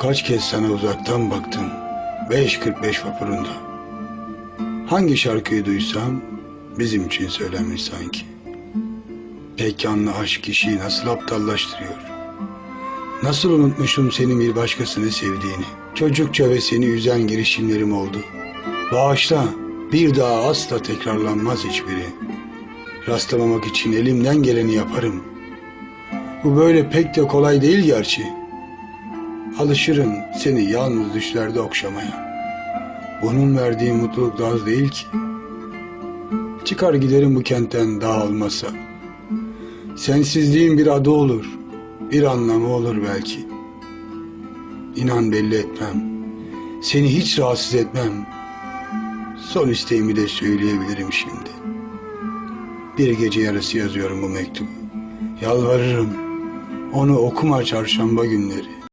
Kaç kez sana uzaktan baktım. 5.45 vapurunda. Hangi şarkıyı duysam bizim için söylenmiş sanki. Pekanlı aşk kişiyi nasıl aptallaştırıyor. Nasıl unutmuşum senin bir başkasını sevdiğini. Çocukça ve seni üzen girişimlerim oldu. Bağışla, bir daha asla tekrarlanmaz hiçbiri. Rastlamamak için elimden geleni yaparım. Bu böyle pek de kolay değil gerçi. Alışırım seni yalnız düşlerde okşamaya. Bunun verdiği mutluluk da az değil ki. Çıkar giderim bu kentten daha olmasa. Sensizliğin bir adı olur, bir anlamı olur belki. İnan belli etmem, seni hiç rahatsız etmem. Son isteğimi de söyleyebilirim şimdi. Bir gece yarısı yazıyorum bu mektubu. Yalvarırım, onu okuma çarşamba günleri.